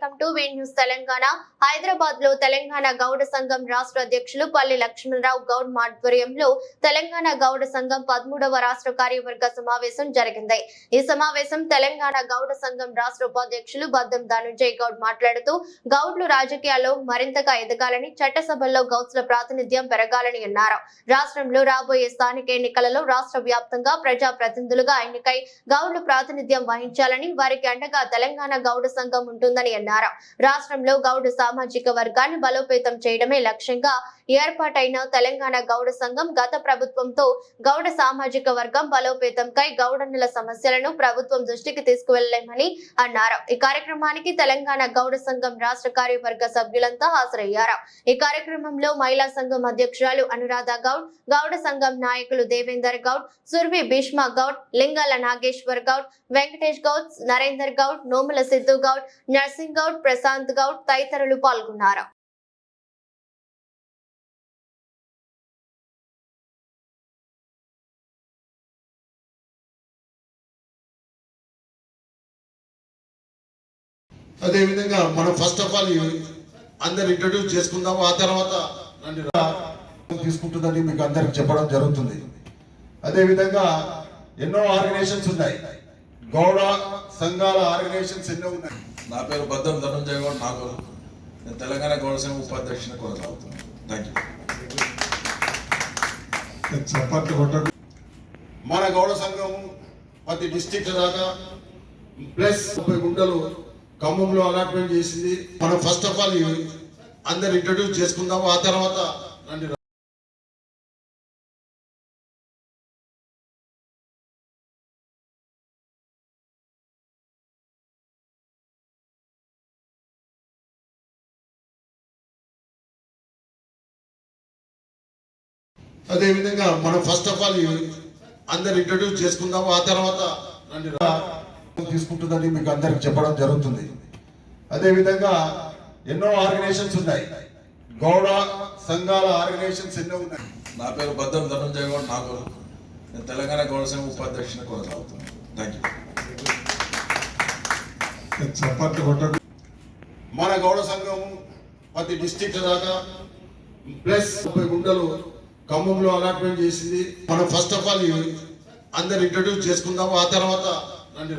Welcome to V news Telangana. హైదరాబాద్లో తెలంగాణ గౌడ సంఘం రాష్ట్ర అధ్యక్షులు పల్లి లక్ష్మణరావు గౌడ్ ఆధ్వర్యంలో తెలంగాణ గౌడ సంఘం పదమూడవ రాష్ట్ర కార్యవర్గ సమావేశం జరిగింది. ఈ సమావేశం తెలంగాణ గౌడ సంఘం రాష్ట్ర ఉపాధ్యక్షులు బద్దం ధనుంజయ్ గౌడ్ మాట్లాడుతూ గౌడ్లు రాజకీయాల్లో మరింతగా ఎదగాలని చట్టసభల్లో గౌడ్ల ప్రాతినిధ్యం పెరగాలని అన్నారు. రాష్ట్రంలో రాబోయే స్థానిక ఎన్నికలలో రాష్ట్ర వ్యాప్తంగా ప్రజా ప్రతినిధులుగా ఎన్నికై గౌడ్లు ప్రాతినిధ్యం వహించాలని వారికి అండగా తెలంగాణ గౌడ సంఘం ఉంటుందని అన్నారు. రాష్ట్రంలో గౌడ సామాజిక వర్గాన్ని బలోపేతం చేయడమే లక్ష్యంగా ఏర్పాటైన తెలంగాణ గౌడ సంఘం గత ప్రభుత్వంతో గౌడ సామాజిక వర్గం బలోపేతంకై గౌడన్నుల సమస్యలను ప్రభుత్వం దృష్టికి తీసుకువెళ్ళలేమని అన్నారు. ఈ కార్యక్రమానికి తెలంగాణ గౌడ సంఘం రాష్ట్ర కార్యవర్గ సభ్యులంతా హాజరయ్యారు. ఈ కార్యక్రమంలో మహిళా సంఘం అధ్యక్షురాలు అనురాధ గౌడ్ గౌడ సంఘం నాయకులు దేవేందర్ గౌడ్ సుర్వి భీష్మ గౌడ్ లింగాల నాగేశ్వర్ గౌడ్ వెంకటేష్ గౌడ్ నరేందర్ గౌడ్ నోముల సిద్ధు గౌడ్ నర్సింగ్ గౌడ్ ప్రశాంత్ గౌడ్ తదితరులు పాల్గొన్నారు. అదేవిధంగా మనం ఫస్ట్ ఆఫ్ ఆల్ అందరు ఇంట్రడ్యూస్ చేసుకుందాము. ఆ తర్వాత తీసుకుంటుందని మీకు అందరికి చెప్పడం జరుగుతుంది. అదేవిధంగా ఎన్నో ఆర్గనైజేషన్స్ ఉన్నాయి. గౌడ సంఘాల ఆర్గనైజేషన్స్ ఎన్నో ఉన్నాయి. నా పేరు బద్దం ధనంజయ గౌడ్ నాకు నేను తెలంగాణ గౌడసేన ఉపాధ్యక్షుని కొనసాగుతున్నాను. థ్యాంక్ యూ చప్పట్లు కొట్టండి మన గౌడ సంఘం ప్రతి డిస్టిక్ దాకా ప్లస్ ముప్పై గుంటలు ఖమ్మంలో అలాట్మెంట్ చేసింది. మనం ఫస్ట్ ఆఫ్ ఆల్ అందరు ఇంట్రడ్యూస్ చేసుకుందాము. ఆ తర్వాత రండి. అదేవిధంగా మనం ఫస్ట్ ఆఫ్ ఆల్ అందరు ఇంట్రడ్యూస్ చేసుకుందాము. ఆ తర్వాత రండి రా. తీసుకుంటుందని మీకు అందరికి చెప్పడం జరుగుతుంది. అదేవిధంగా ఎన్నో ఆర్గనైజేషన్స్ ఉన్నాయి. గౌడ సంఘాల ఆర్గనైజేషన్స్ ఎన్నో ఉన్నాయి. నా పేరు బద్దం ధనంజయ గౌడ్ నాకు నేను తెలంగాణ గౌడసేన ఉపాధ్యక్షుని కొనసాగుతున్నాను. థ్యాంక్ యూ చప్పట్లు మన గౌడ సంఘం ప్రతి డిస్టిక్ దాకా ప్లస్ ముప్పై గుంటలు ఖమ్మంలో అలాట్మెంట్ చేసింది. మనం ఫస్ట్ ఆఫ్ ఆల్ అందరు ఇంట్రడ్యూస్ చేసుకుందాము. ఆ తర్వాత రండి